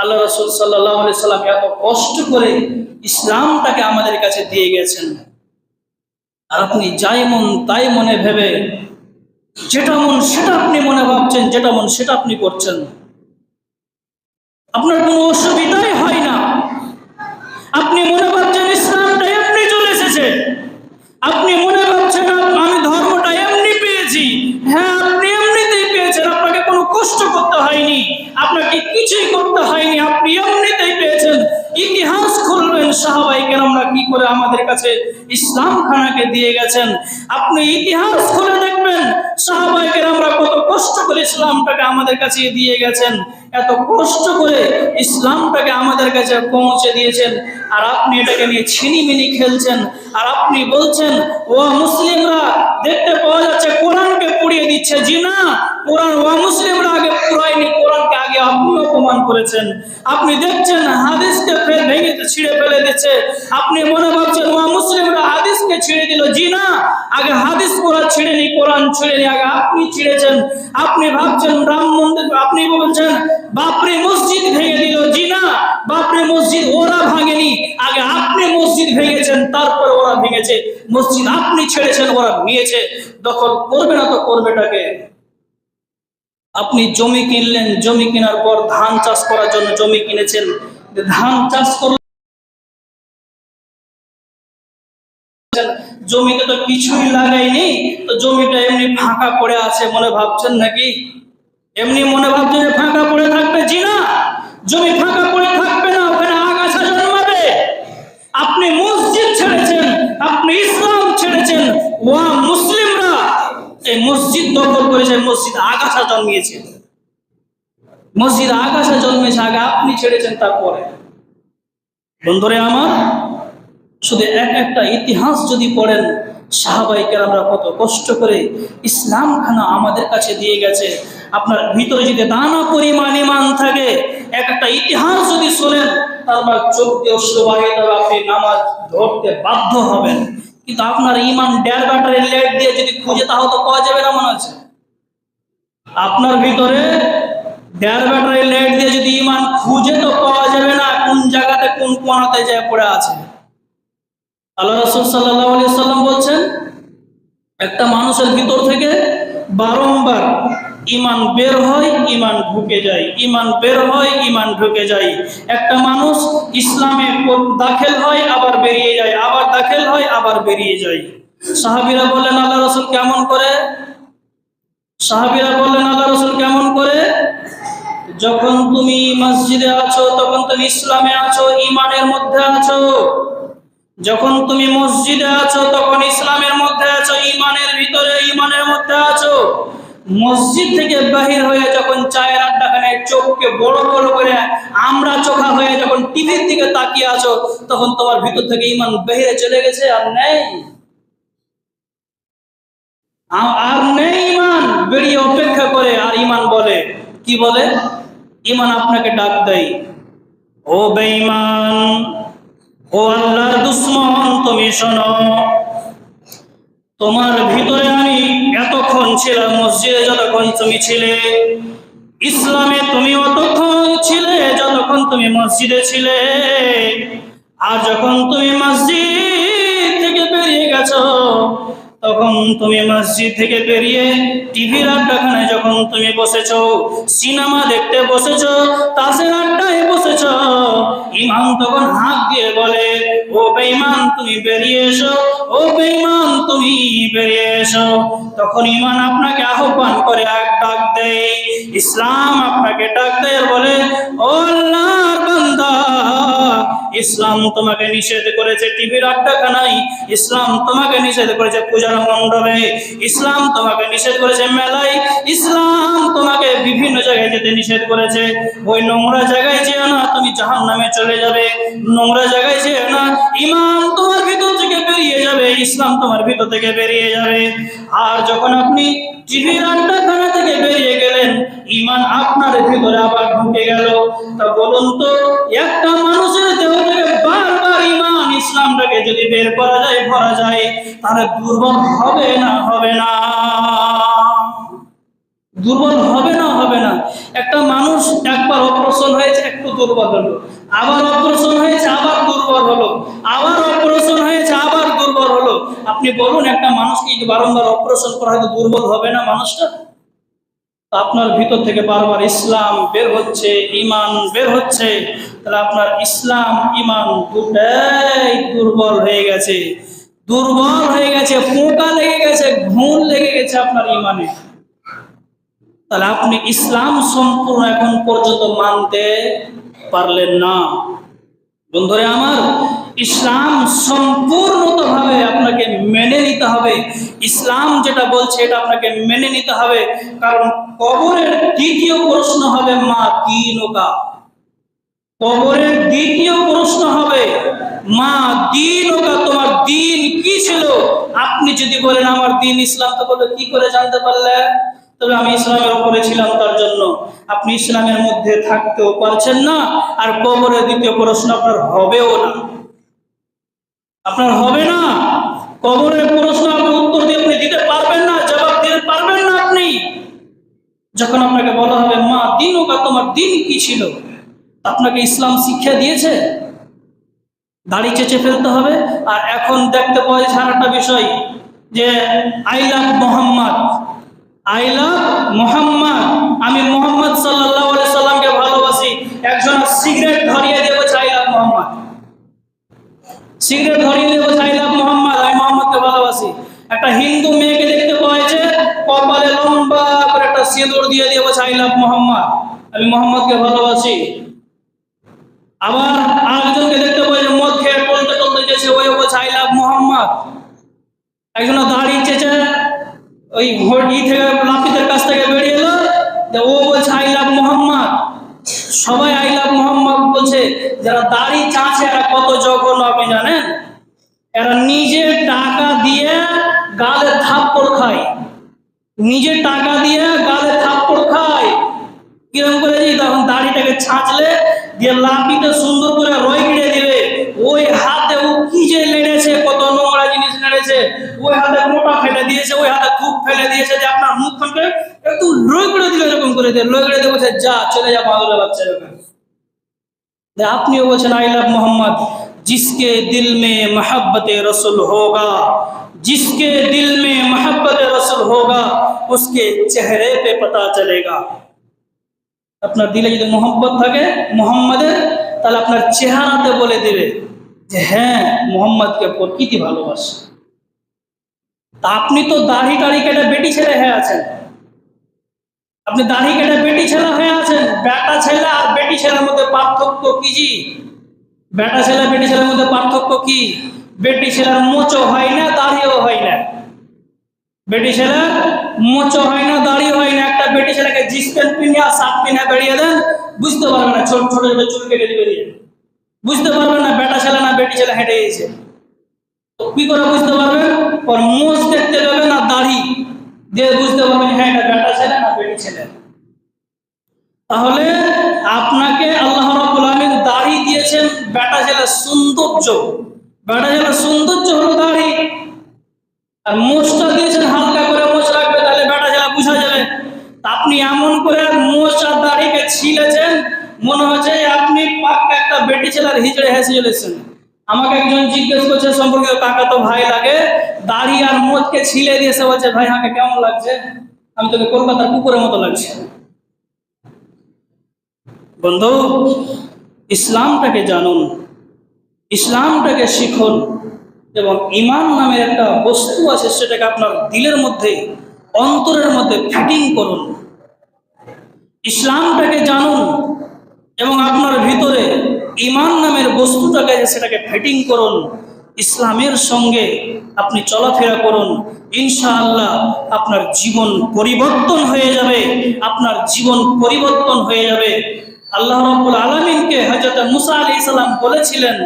আল্লাহ রসুল সাল্লাহ সাল্লাম এত কষ্ট করে ইসলামটাকে আমাদের কাছে দিয়ে গেছেন। আর আপনি যাই মন তাই মনে ভেবে, যেটা মন সেটা আপনি মনে ভাবছেন, যেটা মন সেটা আপনি করছেন। আপনার কোনো অসুবিধাই হয় না। আপনি মনে ভাবছেন ইসলামটা আপনি চলে এসেছে। আপনি করতে হয়নি। আপনি এমনিতেই পেয়েছেন। ইতিহাস খুলবেন সাহাবাইকে আমরা কি করে আমাদের কাছে ইসলাম খানাকে দিয়ে গেছেন। আপনি ইতিহাস খুলে দেখবেন সাহাবাইকে আমরা কত কষ্ট করে ইসলামটাকে আমাদের কাছে দিয়ে গেছেন। এত কষ্ট করে ইসলামটাকে আমাদের কাছে পৌঁছে দিয়েছেন। আর আপনি এটাকে নিয়ে ছিনিমিনি খেলছেন। আর আপনি বলছেন, ও মুসলিমরা, দেখতে পাওয়া যাচ্ছে কোরআনকে পুড়িয়ে দিচ্ছে। জি না, কোরআন ও মুসলিমরা আগে পুরায়নি কোরআনকে আগে আপনি অপমান করেছেন। আপনি দেখছেন, হাদিসকে ভেঙে ছিঁড়ে ফেলে দিচ্ছে। আপনি মনে ভাবছেন ও মুসলিমরা হাদিসকে ছিঁড়ে দিল। জি না, আগে হাদিস কোরআন ছিঁড়েনি কোরআন ছিঁড়েনি, আগে আপনি ছিঁড়েছেন। আপনি ভাবছেন, রাম মন্দির, আপনি বলছেন, বাপরে মসজিদ ভেঙে দিল। জি না, বাপরে মসজিদ ওরা ভাঙেনি। আগে আপনি মসজিদ ভেঙেছেন, তারপর ওরা ভেঙেছে। মসজিদ আপনি ছেড়েছেন, ওরা নিয়েছে দখল করবে না তো করবেটাকে। আপনি জমি কিনলেন, জমি কেনার পর ধান চাষ করার জন্য জমি কিনেছেন, ধান চাষ করলেন জমিতে তো কিছুই লাগাইনি, তো জমিটা এমনি ফাঁকা পড়ে আছে মনে ভাবছেন নাকি? এমনি মনে ভাবছেন ফাঁকা পড়ে থাকবে জি না জমি দখল করেছে মসজিদ আগাছা জন্মিয়েছে। মসজিদ আগাছা জন্মেছে, আগে আপনি ছেড়েছেন, তারপরে। বন্ধুরে আমার, শুধু এক একটা ইতিহাস যদি পড়েন সাহাবাইকে আমরা কত কষ্ট করে ইসলাম খানা আমাদের কাছে দিয়ে গেছে। আপনার ভিতরে যদি দানা পরিমাণ ইমান থাকে, এক একটা ইতিহাস যদি শোনেন তারপর চোখ দিয়ে অশ্রুবাহিত আপনি নামাজ ধরতে বাধ্য হবেন। কিন্তু আপনার ইমান ডের ব্যাটারি লেট দিয়ে যদি খুঁজে, তাহলে তো পাওয়া যাবে না মনে হচ্ছে। আপনার ভিতরে দেড় ব্যাটারি লেট দিয়ে যদি ইমান খুঁজে, তো পাওয়া যাবে না কোন জায়গাতে কোন কোনাতে যায় পড়ে আছে। আল্লাহ রসুল সাল্লাহ আলি সাল্লাম বলছেন, একটা মানুষের ভিতর থেকে বারংবার ইমান বের হয়, ইমান ঢুকে যায়। ইমান বের হয়, ইমান ঢুকে যায়। একটা মানুষ ইসলামে দাখিল হয়, আবার বেরিয়ে যায়। আবার দাখিল হয়, আবার বেরিয়ে যায়। সাহাবিরা বললেন, আল্লাহ রসুল কেমন করে? সাহাবিরা বললেন, আল্লাহ রসুল কেমন করে? যখন তুমি মসজিদে আছো, তখন তুমি ইসলামে আছো, ইমানের মধ্যে আছো। যখন তুমি মসজিদে আছো, তখন ইসলামের মধ্যে আছো, ইমানের ভিতরে ইমানের মধ্যে আছো। মসজিদ থেকে বাহির হয়ে যখন চায়ের আড্ডাখানে চোখকে বড় বড় করে আমরা চোখা হয়ে যখন টিভির দিকে তাকিয়ে আছো, তখন তোমার ভিতর থেকে ইমান বাহিরে চলে গেছে আর নেই। আর নেই ইমান, বেরিয়ে অপেক্ষা করে আর ইমান বলে। কি বলে? ইমান আপনাকে ডাক দেয়। ও বেঈমান, ও আল্লাহর দুশ্মন, তুমি শোনো। তোমার ভিতরে আমি এতক্ষণ ছিলাম, মসজিদে যতক্ষণ তুমি ছিলে। ইসলামে তুমি অতক্ষণ ছিলে, যতক্ষণ তুমি মসজিদে ছিলে। আর যখন তুমি মসজিদ থেকে বেরিয়ে গেছো, তখন তুমি মসজিদ থেকে বেরিয়ে টিভির আড্ডাখানে যখন তুমি বসেছো, সিনেমা দেখতে বসেছো তাসের আড্ডায় বসেছো ইমাম তখন হাত দিয়ে বলে, ও বেঈমান, তুমি বেরিয়ে এসো, ও বেঈমান, তুমি বেরিয়ে এসো। তখন ইমান আপনাকে আহ্বান করে এক ডাক দেয়, ইসলাম আপনাকে ডাক দেয় বলে, ও আল্লাহর বান্দা ইসলাম তোমাকে নিষেধ করেছে টিভির আড্ডাখানায়। ইসলাম তোমাকে নিষেধ করেছে পূজার মণ্ডপে। ইসলাম তোমাকে নিষেধ করেছে মেলায়। ইসলাম তোমাকে বিভিন্ন জায়গায় যেতে নিষেধ করেছে। ওই নোংরা জায়গায় যেও না, তুমি জাহান নামে চলে যাবে। নোংরা জায়গায় যেও না ইমান তোমার ভিতর থেকে বেরিয়ে যাবে। ইসলাম তোমার ভিতর থেকে বেরিয়ে যাবে। আর যখন আপনি টিভির আড্ডাখানা থেকে বেরিয়ে গেলেন, ইমান আপনার ভিতরে আবার ঢুকে গেল। তা বলুন তো যদি বের করা যায়, ভরা যায়, তাহলে দুর্বল হবে না হবে না। দুর্বল হবে না হবে না। একটা মানুষ একবার অপারেশন হয়েছে, একটু দুর্বল হলো। আবার অপারেশন হয়েছে, আবার দুর্বল হলো। আবার অপারেশন হয়েছে, আবার দুর্বল হলো। আপনি বলুন, একটা মানুষকে বারংবার অপারেশন করা হয়তো দুর্বল হবে না মানুষটা? আপনার ভিতর থেকে বারবার ইসলাম বের হচ্ছে ইমান বের হচ্ছে, তাহলে আপনার ইসলাম ইমান দুটাই দুর্বল হয়ে গেছে। দুর্বল হয়ে গেছে পোকা লেগে গেছে ঘুণ লেগে গেছে আপনার ইমানে তাহলে আপনি ইসলাম সম্পূর্ণ এখন পর্যন্ত মানতে পারলেন না। বন্ধুরা আমার, ইসলাম সম্পূর্ণতভাবে আপনাকে মেনে নিতে হবে। ইসলাম যেটা বলছে, এটা আপনাকে মেনে নিতে হবে। কারণ কবরের দ্বিতীয় প্রশ্ন হবে, মা দিনকা। কবরের দ্বিতীয় প্রশ্ন হবে, মা দিনকা, তোমার দিন কি ছিল? আপনি যদি বলেন, আমার দিন ইসলাম তো বলে কি করে জানতে পারলে? তবে আমি ইসলামের উপরে ছিলাম তার জন্য। আপনি ইসলামের মধ্যে থাকতেও পারছেন না, আর কবরের দ্বিতীয় প্রশ্ন আপনার হবেও না। আপনার হবে না। কবরের প্রশ্ন আপনি উত্তর দিয়ে আপনি দিতে পারবেন না জবাব দিতে পারবেন না আপনি যখন আপনাকে বলা হবে মা দিন ওকা তোমার দিন কি ছিল? আপনাকে ইসলাম শিক্ষা দিয়েছে? দাড়ি চেঁচে ফেলতে হবে। আর এখন দেখতে পাওয়া যাচ্ছে আর একটা বিষয় যে, I love Mohammad, I love Mohammad, আমি মোহাম্মদ সাল্লাহ সাল্লামকে ভালোবাসি। একজন সিগারেট ধরিয়ে দিয়ে বলছে, আই লাভ মোহাম্মদ। সিগারেট ধরিয়ে দিয়ে বলছে, আই লাভ মোহাম্মদ, আমি মোহাম্মদকে ভালোবাসি। একটা হিন্দু মেয়েকে দেখতে পাওয়া যাচ্ছে কপালে লম্বা করে একটা সিঁদুর দিয়ে দিয়ে বলছে, আই লাভ মোহাম্মদ। আমি মোহাম্মদকে ভালোবাসি। আবার আরেকজনকে দেখতে পাই যে মদ খেয়ে টলতে টলতে যেছে ওই বলছে আই লাভ মোহাম্মদ। একজন দাঁড়িয়ে চেয়েছে ওই ই থেকে লাফিদের কাছ থেকে বেরিয়ে এলো ও বলছে আই লাভ মোহাম্মদ। সবাই আই লাভ মোহাম্মদ বলছে, যারা দাড়ি চাঁচে এরা কত জঘন্য, আপনি জানেন? এরা নিজে টাকা দিয়ে গালে থাপ্পড় খায়। নিজে টাকা দিয়ে ছাঁচলে দিয়ে লাপিতে সুন্দর করে রয় কেটে দিবে ওই হাতে ও কি যে লেড়েছে কত নোংরা জিনিস লেড়েছে ওই হাতে মোটা ফেলে দিয়েছে ওই হাতে খুব ফেলে দিয়েছে যে আপনার মুখ খানকে একটু রয় করে দিল এরকম করে দিয়ে রয় করে দিয়ে বলছে যা চলে যা পাগলের বাচ্চা এরকম যে আপনিও বলছেন আই লাভ মোহাম্মদ जिसके दिल में मोहब्बत रसूल होगा जिसके दिल में मोहब्बत रसूल होगा उसके चेहरे पे पता चलेगा আপনার দিলে যদি মোহাম্মত থাকে, মোহাম্মদের, তাহলে আপনার চেহারাতে বলে দেবে যে হ্যাঁ মোহাম্মদকে প্রকৃতি ভালোবাসে। তা আপনি তো দাড়ি টাড়ি কেটে বেটি ছেলে হয়ে আছেন। আপনি দাড়ি কেটে বেটি ছেলে হয়ে আছেন। বেটা ছেলে আর বেটি ছেলের মধ্যে পার্থক্য কি জি? বেটা ছেলে, বেটি ছেলের মধ্যে পার্থক্য কি? বেটি ছেলের মোচো হয় না, দাড়িও হয় না। বেটি ছেলে মোচো হয় না দাড়ি না। একটা বেটি ছেলেকে জিন্স প্যান্ট পিনে আর শার্ট পিনে বেরিয়ে দেন, বুঝতে পারবে না, ছোট ছোট চুল কেটে দিবে বুঝতে পারবে না, বেটা ছেলে না বেটি ছেলে হেঁটে গেছে। কি করে বুঝতে পারবেন ওর মোচ দেখতে পাবে না, দাড়ি দিয়ে বুঝতে পারবেন হ্যাঁ এটা বেটা ছেলে না বেটি ছেলে। তাহলে আপনাকে আল্লাহ রাব্বুল আলামিন দাড়ি দিয়েছেন বেটা ছেলে সৌন্দর্য। বেটা ছেলে সৌন্দর্য হলো দাড়ি। আর মোচটা দিয়েছেন হালকা করে মোচ রাখবে তাহলে বেটা ছেলে বুঝা যাবে তা আপনি এমন করে মোচ আর দাড়িকে ছিলেছেন মনে হচ্ছে আপনি একটা বেটি হিজড়ে হেসে চলেছেন। আমাকে একজন জিজ্ঞেস করছে, সম্পর্কে কাকা তো ভাই লাগে, দাড়ি আর মোচকে ছিলে দিয়েছে বলছে, ভাই, আমাকে কেমন লাগছে? আমি তোকে কলকাতার কুকুরের মতো লাগছে। বন্ধু, ইসলামটাকে জানুন, ইসলামটাকে শিখুন, এবং ইমান নামের একটা বস্তু আছে, সেটাকে আপনার দিলের মধ্যে, অন্তরের মধ্যে ফিটিং করুন। ইসলামটাকে জানুন, এবং আপনার ভিতরে ইমান নামের বস্তুটাকে সেটাকে ফিটিং করুন, ইসলামের সঙ্গে আপনি চলাফেরা করুন, ইনশাআল্লাহ আপনার জীবন পরিবর্তন হয়ে যাবে, আপনার জীবন পরিবর্তন হয়ে যাবে। আল্লাহ রাব্বুল আলামিনকে হযরত মুসা আলাইহিস সালাম বলেছিলেন,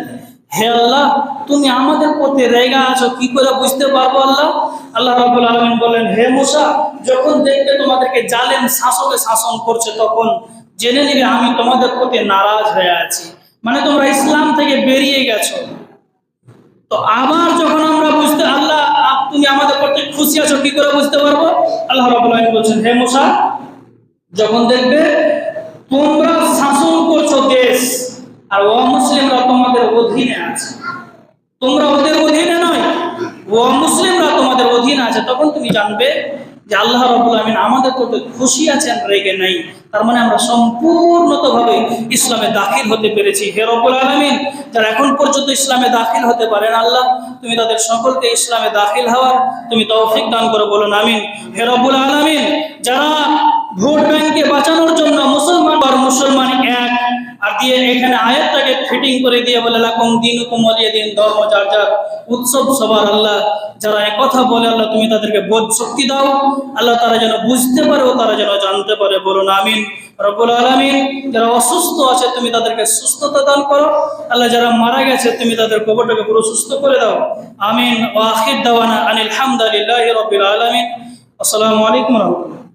হে আল্লাহ, তুমি আমাদের পথে রেগা আছো, কি করে বুঝতে পারব আল্লাহ? আল্লাহ রাব্বুল আলামিন বলেন, হে মুসা, যখন দেখবে তোমাদেরকে জালেম শাসকে শাসন করছে, তখন জেনে নিবে আমি তোমাদের প্রতি নারাজ হয়ে আছি। মানে তোমরা ইসলাম থেকে বেরিয়ে গেছো। তো আবার যখন আমরা বুঝতে, আল্লাহ তুমি আমাদের প্রতি খুশি আছো, কি করে বুঝতে পারব? আল্লাহ আলামিন বলছেন, হে মুসা, যখন দেখবে তোমরা শাসন করছ দেশ, আর অমুসলিমরা তোমাদের অধীনে আছে। তোমরা ওদের অধীনে নয় ও মুসলিমরা তোমাদের অধীনে আছে। তখন তুমি জানবে যে আল্লাহ রবুল আমিন আমাদের প্রতি খুশি আছেন রেগে নাই, তার মানে আমরা সম্পূর্ণতভাবে ইসলামে দাখিল হতে পেরেছি। হে রব্বুল আলামিন, যারা এখন পর্যন্ত ইসলামে দাখিল হতে পারেন আল্লাহ, তুমি তাদের সকলকে ইসলামে দাখিল হওয়ার তুমি তৌফিক দান করো, বলুন আমিন। হে রব্বুল আলামিন, যারা ভোট ব্যাংকে বাঁচানোর জন্য মুসলমান আর মুসলমান এক, আর দিয়ে এখানে আয়াতটাকে ফিটিং করে দিয়ে বলে, লাকুম দিন কুমলিয়ে দিন ধর্ম যার যার, উৎসব সবার আল্লাহ যারা কথা বলে, আল্লাহ তুমি তাদেরকে বোধ শক্তি দাও। আল্লাহ তারা যেন বুঝতে পারে ও তারা যেন জানতে পারে। বলুন, আমিন। রব্বুল আলামিন, যারা অসুস্থ আছে, তুমি তাদেরকে সুস্থতা দান করো। আল্লাহ, যারা মারা গেছে, তুমি তাদের কবরটাকে পুরো সুস্থ করে দাও। আমিন। ও আখির দাওয়ানা আনিল হামদুলিল্লাহি রাব্বিল আলামিন। আসসালামু আলাইকুম রাহমাতুল্লাহ।